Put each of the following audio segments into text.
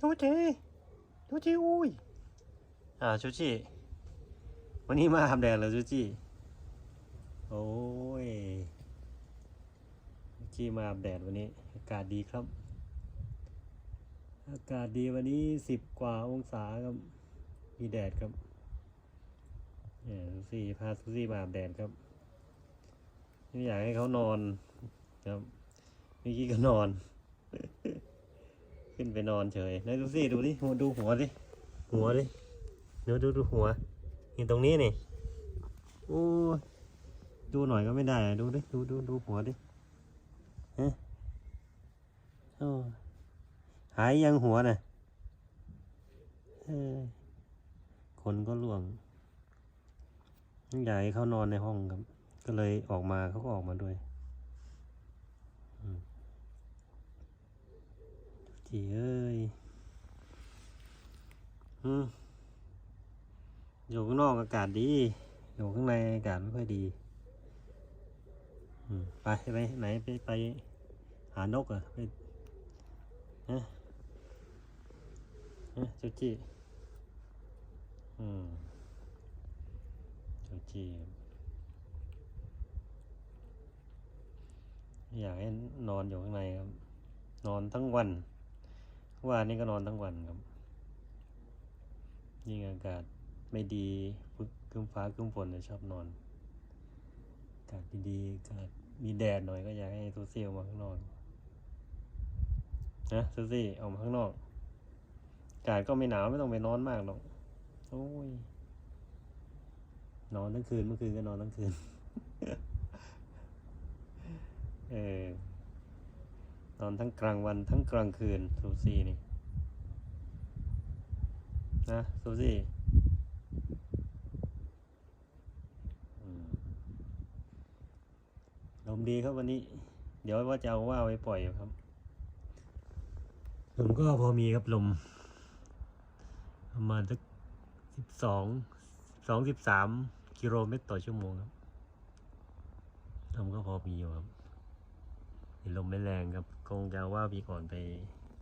ชูจิชูจิอุ้ย อ่าชูจิวันนี้มาทำแดงแล้วชูจิโอ้ยชูจิมาอาบแดดวันนี้ อากาศดีครับ อากาศดีวันนี้สิบกว่าองศาครับ มีแดดครับเนี่ยซูซี่พาซูซี่มาอาบแดดครับไม่อยากให้เขานอนครับเมื่อกี้ก็นอน ขึ้นไปนอนเฉยไหนดูสิดูดิหัวดูหัวดิหัวดิเดี๋ยวดูดูหัวนี่ตรงนี้นี่โอ้ยดูหน่อยก็ไม่ได้อะดูดิดูดูดูหัวดิฮะโอ้ยหายยังหัวน่ะเออคนก็ล่วงอยากให้เขานอนในห้องครับ ก็เลยออกมาเขาก็ออกมาด้วยอืม จีเอ้ยอืมอยู่ข้างนอกอากาศดี อยู่ข้างในอากาศไม่ค่อยดีอืมไปไปไหนไปไปหานกเหรอะไปฮะฮะจูจีอืมจูจีอยากให้นอนอยู่ข้างในครับ นอนทั้งวัน วานี่ก็นอนทั้งวันครับ ยิ่งอากาศไม่ดีฟึกคึ้มฟ้าคึ้มฝนเนี่ยชอบนอนอากาศดีๆอากาศมีแดดหน่อยก็อยากให้ซูซี่ออกมาข้างนอกนะซูซี่ออกมาข้างนอกอากาศก็ไม่หนาวไม่ต้องไปนอนมากหรอกโอ้ยนอนทั้งคืนเมื่อคืนก็นอนทั้งคืน เออ นอนทั้งกลางวันทั้งกลางคืนซูซี่นี่นะซูซี่ลมดีครับวันนี้ เดี๋ยวว่าจะเอาว่าไว้ปล่อยอยู่ครับ ลมก็พอมีครับลม ประมาณสักสิบสองสองสิบสามกิโลเมตรต่อชั่วโมงครับลมก็พอมีอยู่ครับ ลมไม่แรงครับคงจะเอาว่าวีก่อนไป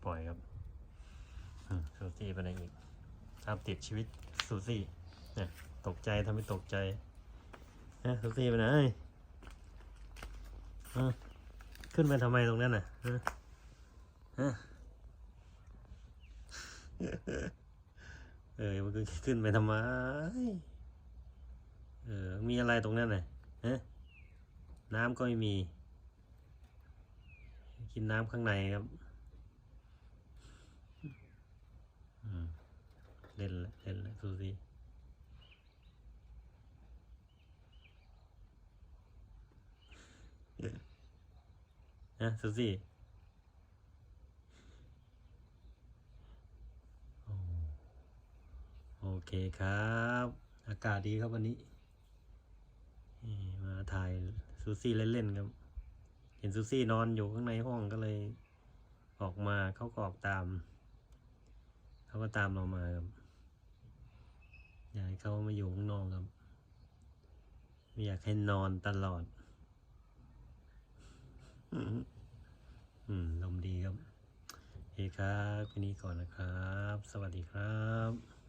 ปล่อยครับซูซี่ไปไหนอีกตามติดชีวิตซูซี่นี่ยตกใจทำให้ตกใจนะซูซี่ไปไหนขึ้นไปทำไมตรงนั้นน่ะฮะฮะเออมันก็ขึ้นไปทำไมเออมีอะไรตรงนั้นน่ะน้ำก็ไม่มี กินน้ำข้างในครับเล่นละเล่นละซูซี่นะซูซี่โอเคครับ อากาศดีครับวันนี้ มาถ่ายซูซี่เล่นๆครับ เห็นซูซี่นอนอยู่ข้างในห้องก็เลย ออกมาเขาก็ออกตาม เขาก็ตามเรามาครับอยากให้เขามาอยู่ข้างนอกครับไม่อยากให้นอนตลอด อืมลมดีครับโอเคครับคืนนี้ก่อนนะครับ สวัสดีครับ